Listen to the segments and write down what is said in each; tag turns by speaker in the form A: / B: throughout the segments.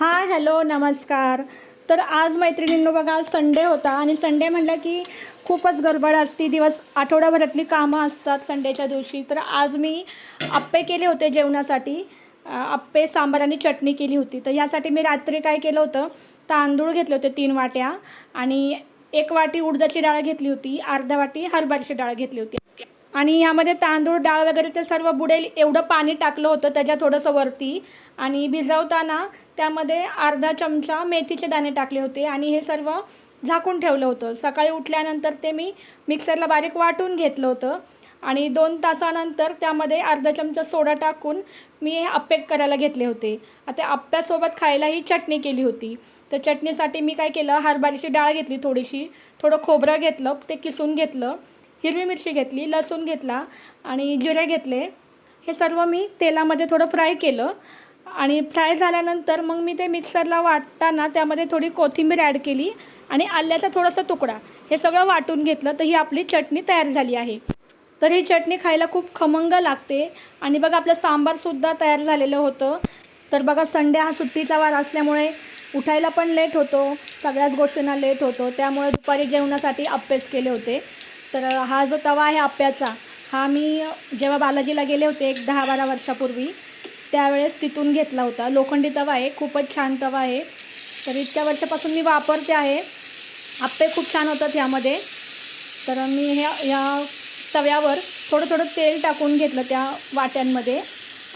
A: Hi hello नमस्कार. तर आज मैत्रिणींनो बघा आज संडे होता आणि संडे म्हटलं की खूपच गडबड असती. दिवस आठवड्याभरातली कामं असतात संडेच्या दिवशी. तर आज मी आप्पे केले होते जेवणासाठी. आप्पे सांबार आणि चटणी केली होती. तर यासाठी मी रात्री काय केलं होतं तांदूळ घेतले होते तीन वाट्या आणि एक वाटी उडदाची डाळ घेतली होती अर्धा वाटी हरभऱ्याची डाळ घेतली होती. आणि यामध्ये तांदूळ डाळ वगैरे ते सर्व बुडेल एवढं पाणी टाकलं होतं त्याच्या थोडंसं वरती. आणि भिजवताना त्यामध्ये अर्धा चमचा मेथीचे दाणे टाकले होते आणि हे सर्व झाकून ठेवलं होतं. सकाळी उठल्यानंतर ते मी मिक्सरला बारीक वाटून घेतलं होतं. आणि दोन तासानंतर त्यामध्ये अर्धा चमचा सोडा टाकून मी हे आप्पे करायला घेतले होते. आता आप्प्यासोबत खायला ही चटणी केली होती. तर चटणीसाठी मी काय केलं हरभऱ्याची डाळ घेतली थोडीशी थोडं खोबरं घेतलं ते किसून घेतलं. हिरवी मिरची घेतली लसूण घेतला आणि जिरे घेतले. हे सर्व मी तेलामध्ये थोडं फ्राय केलं आणि फ्राय झाल्यानंतर मग मी ते मिक्सरला वाटताना त्यामध्ये थोडी कोथिंबीर ॲड केली आणि आल्याचा थोडासा तुकडा. हे सगळं वाटून घेतलं तर ही आपली चटणी तयार झाली आहे. तर ही चटणी खायला खूप खमंग लागते आणि बघा आपलं सांबारसुद्धा तयार झालेलं होतं. तर बघा संडे हा सुट्टीचा वार असल्यामुळे उठायला पण लेट होतो सगळ्याच गोष्टींना लेट होतो. त्यामुळे दुपारी जेवणासाठी आप्पेच केले होते. तर हा जो तवा आहे आप्याचा हा मी जेव्हा बालाजीला गेले होते एक दहा बारा वर्षापूर्वी त्यावेळेस तिथून घेतला होता. लोखंडी तवा आहे खूपच छान तवा आहे. तर इतक्या वर्षापासून मी वापरते आहे. आप्पे खूप छान होतात ह्यामध्ये तर मी ह्या ह्या तव्यावर थोडं थोडं तेल टाकून घेतलं त्या वाट्यांमध्ये.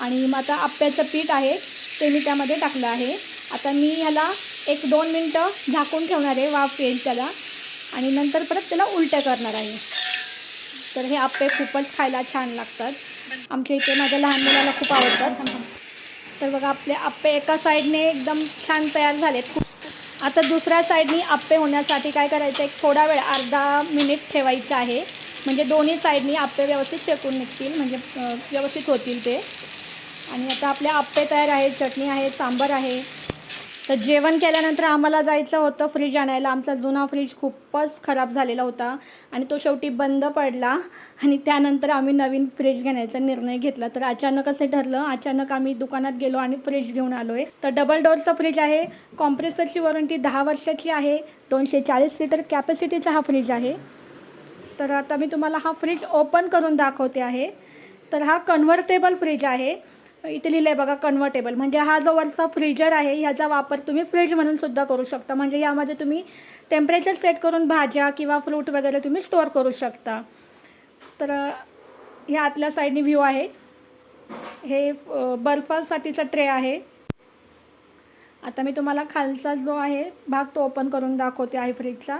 A: आणि मग आता आप्याचं पीठ आहे ते मी त्यामध्ये टाकलं आहे. आता मी ह्याला एक दोन मिनटं झाकून ठेवणार आहे वाफ येईल त्याला. आणि नंतर परत त्याला उलट्या करणार आहे. तर हे आप्पे खूपच खायला छान लागतात. आमच्या इथे माझ्या लहान मुलाला खूप आवडतात. तर बघा आपले आप्पे एका साईडने एकदम छान तयार झालेत. खूप आता दुसऱ्या साईडनी आप्पे होण्यासाठी काय करायचं एक थोडा वेळ अर्धा मिनिट ठेवायचं आहे. म्हणजे दोन्ही साईडनी आप्पे व्यवस्थित शेकून निघतील म्हणजे व्यवस्थित होतील ते. आणि आता आपले आप्पे तयार आहेत चटणी आहे सांबर आहे. तर जेवण केल्यानंतर आम्हाला जायचं होतं फ्रीज आणायला. आमचा जुना फ्रीज खूपच खराब झालेला होता आणि तो शेवटी बंद पडला आणि त्यानंतर आम्ही नवीन फ्रीज घेण्याचा निर्णय घेतला. तर अचानक असं ठरलं अचानक आम्ही दुकानात गेलो आणि फ्रीज घेऊन आलो आहे तर डबल डोअरचा फ्रीज आहे कॉम्प्रेसरची वॉरंटी दहा वर्षाची आहे दोनशे चाळीस लिटर कॅपॅसिटीचा हा फ्रीज आहे. तर आता मी तुम्हाला हा फ्रीज ओपन करून दाखवते आहे. तर हा कन्व्हर्टेबल फ्रीज आहे. इथे लिहिलं आहे बघा कन्व्हर्टेबल म्हणजे हा जो वरचा फ्रीजर आहे ह्याचा वापर तुम्ही फ्रीज म्हणून सुद्धा करू शकता. म्हणजे यामध्ये तुम्ही टेम्परेचर सेट करून भाज्या किंवा फ्रूट वगैरे तुम्ही स्टोअर करू शकता. तर ह्या आतल्या साईडनी व्ह्यू आहे. हे बर्फासाठीचा ट्रे आहे. आता मी तुम्हाला खालचा जो आहे भाग तो ओपन करून दाखवते आहे फ्रीजचा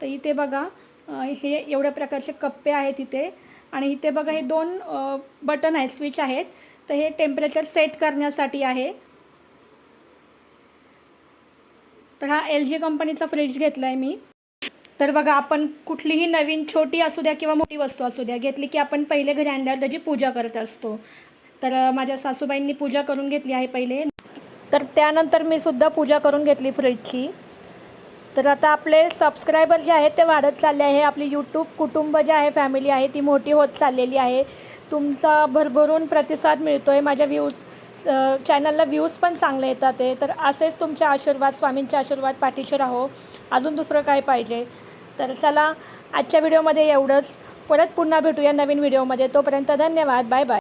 A: तर इथे बघा हे एवढ्या प्रकारचे कप्पे आहेत इथे. आणि इथे बघा हे दोन बटन आहेत स्विच आहेत. तर हे टेम्परेचर सेट करण्यासाठी आहे. तर हा एल जी कंपनीचा फ्रीज घेतला आहे मी. तर बघा आपण कुठलीही नवीन छोटी असू द्या किंवा मोठी वस्तू असू द्या घेतली की आपण पहिले घरी आणल्यावर त्याची पूजा करत असतो. तर माझ्या सासूबाईंनी पूजा करून घेतली आहे पहिले. तर त्यानंतर मी सुद्धा पूजा करून घेतली फ्रीजची. तर आता आपले सबस्क्रायबर जे आहेत ते वाढत चालले आहे. आपली यूट्यूब कुटुंब जे आहे फॅमिली आहे ती मोठी होत चाललेली आहे. तुमचा भरभरून प्रतिसाद मिळतो आहे माझ्या व्ह्यूज चॅनलला व्ह्यूज पण चांगले येतात आहे. तर असेच तुमचे आशीर्वाद स्वामींचे आशीर्वाद पाठीशी राहो. अजून दुसरं काय पाहिजे? तर चला आजच्या व्हिडिओमध्ये एवढंच. परत पुन्हा भेटूया नवीन व्हिडिओमध्ये तोपर्यंत धन्यवाद. Bye bye